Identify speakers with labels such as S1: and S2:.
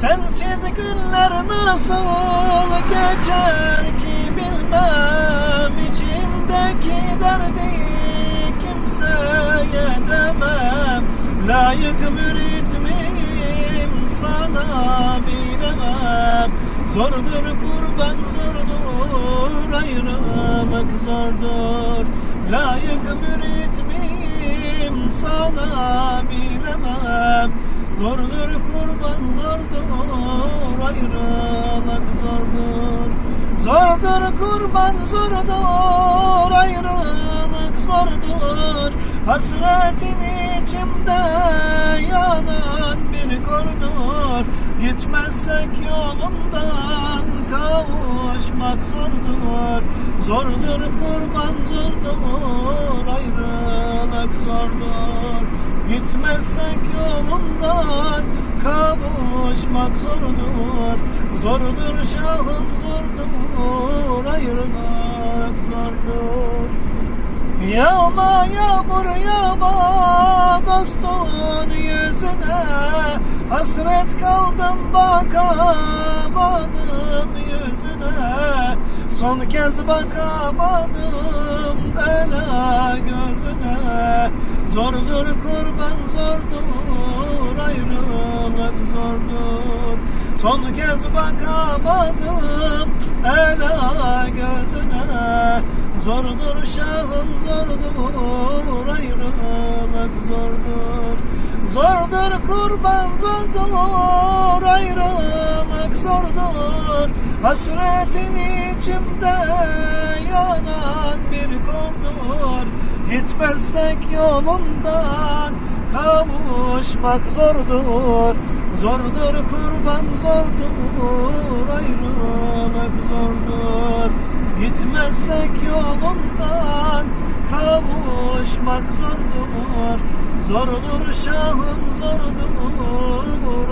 S1: Sensiz günler nasıl geçer ki bilmem. İçimdeki derdi kimseye demem. Layık mürit miyim? Sana bilemem. Zordur kurban zordur ayrılık zordur. Layık mürit miyim? Sana bilemem. Zordur kurban Zordur kurban zordur ayrılık zordur. Hasretin içimde yanan bir kordur. Gitmezsek yolundan kavuşmak zordur. Zordur kurban zordur ayrılık zordur. Gitmezsek yolundan kavuşmak zordur. Zordur şahım zordur ayrılık zordur. Yağma yağmur yağma dostun yüzüne. Hasret kaldım bakamadım yüzüne. Son kez bakamadım ela gözüne. Zordur kurban zordur ayrılık zordur. Son kez bakamadım. Ela gözüne. Zordur şahım zordur. Ayrılık zordur. Zordur kurban zordur. Ayrılık zordur. Hasretin içimde yanan bir kordur. Gitmezsek yolundan kavuşmak zordur Zordur kurban zordur ayrılık zordur. Gitmezsek yolundan kavuşmak zordur Zordur şahım zordur